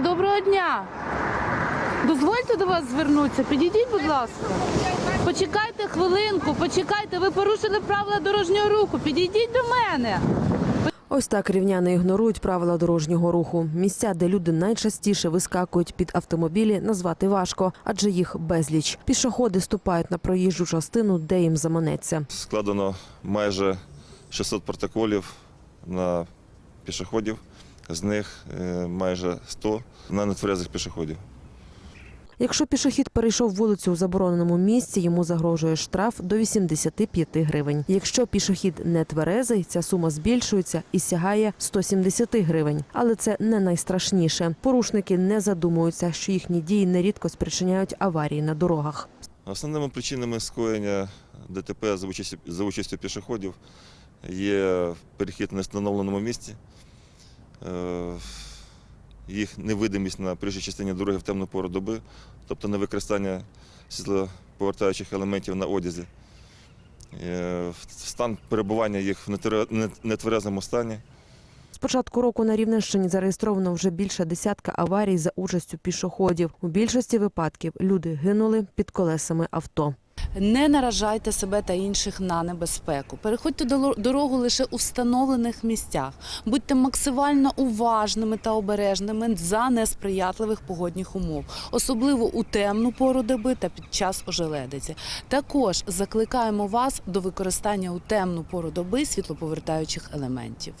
доброго дня. Дозвольте до вас звернутися. Підійдіть, будь ласка. Почекайте хвилинку, почекайте. Ви порушили правила дорожнього руху. Підійдіть до мене. Ось так рівняни ігнорують правила дорожнього руху. Місця, де люди найчастіше вискакують під автомобілі, назвати важко, адже їх безліч. Пішоходи ступають на проїжджу частину, де їм заманеться. Складено майже 600 протоколів на пішоходів, з них е, майже 100 на нетверезих пішоходів. Якщо пішохід перейшов вулицю у забороненому місці, йому загрожує штраф до 85 гривень. Якщо пішохід не тверезий, ця сума збільшується і сягає 170 гривень. Але це не найстрашніше. Порушники не задумуються, що їхні дії нерідко спричиняють аварії на дорогах. Основними причинами скоєння ДТП за участю, пішоходів є перехід на встановленому місці, їх невидимість на проїжджій частині дороги в темну пору доби, тобто невикористання світлоповертаючих елементів на одязі, е, стан перебування їх в нетвере- нетверезому стані. З початку року на Рівненщині зареєстровано вже більше десятка аварій за участю пішоходів. У більшості випадків люди гинули під колесами авто. Не наражайте себе та інших на небезпеку. Переходьте дорогу лише у встановлених місцях. Будьте максимально уважними та обережними за несприятливих погодних умов, особливо у темну пору доби та під час ожеледиці. Також закликаємо вас до використання у темну пору доби світлоповертаючих елементів.